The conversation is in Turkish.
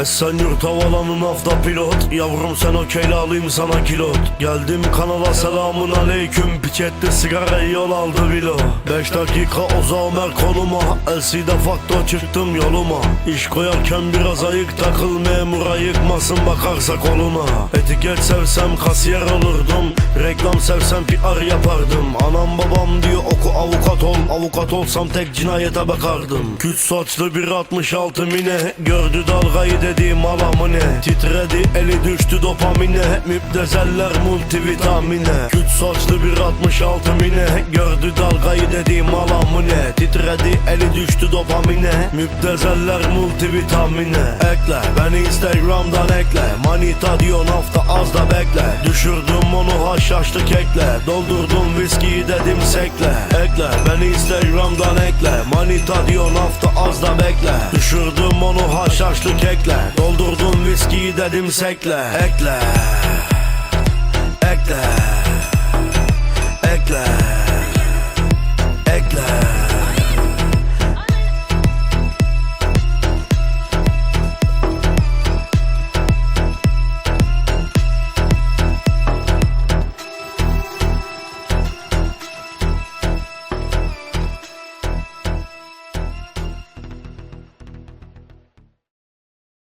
Esen yurt havalanın hafta pilot. Yavrum sen okeyle alayım sana kilot. Geldim kanala selamun aleyküm. Piçette sigara yol aldı bilo. Beş dakika o Ömer konuma LC'de fakto çıktım yoluma. İş koyarken biraz ayık takıl memur ayıkmasın bakarsa koluna. Etiket sevsem kasiyer olurdum. Reklam sevsem PR yapardım. Anam babam diyor oku avukat ol. Avukat olsam tek cinayete bakardım. Küt saçlı bir 66 mine. Gördü dalgayı dediğim alamı ne? Titredi eli düştü dopamine. Müptezeller multivitamine. Küt saçlı bir 66 mine. Gördü dalgayı dediğim alamı ne? Titredi eli düştü dopamine. Müptezeller multivitamine. Ekle beni instagramdan ekle. Manita diyor hafta az da bekle. Düşürdüm onu haşhaşlı kekle Doldurdum viskiyi dedim sekle. Ekle beni instagramdan ekle. Manita diyor hafta az da bekle. Düşürdüm onu haşhaşlı kekle. Doldurdum viskiyi dedim sekle. Ekle Ekle Ekle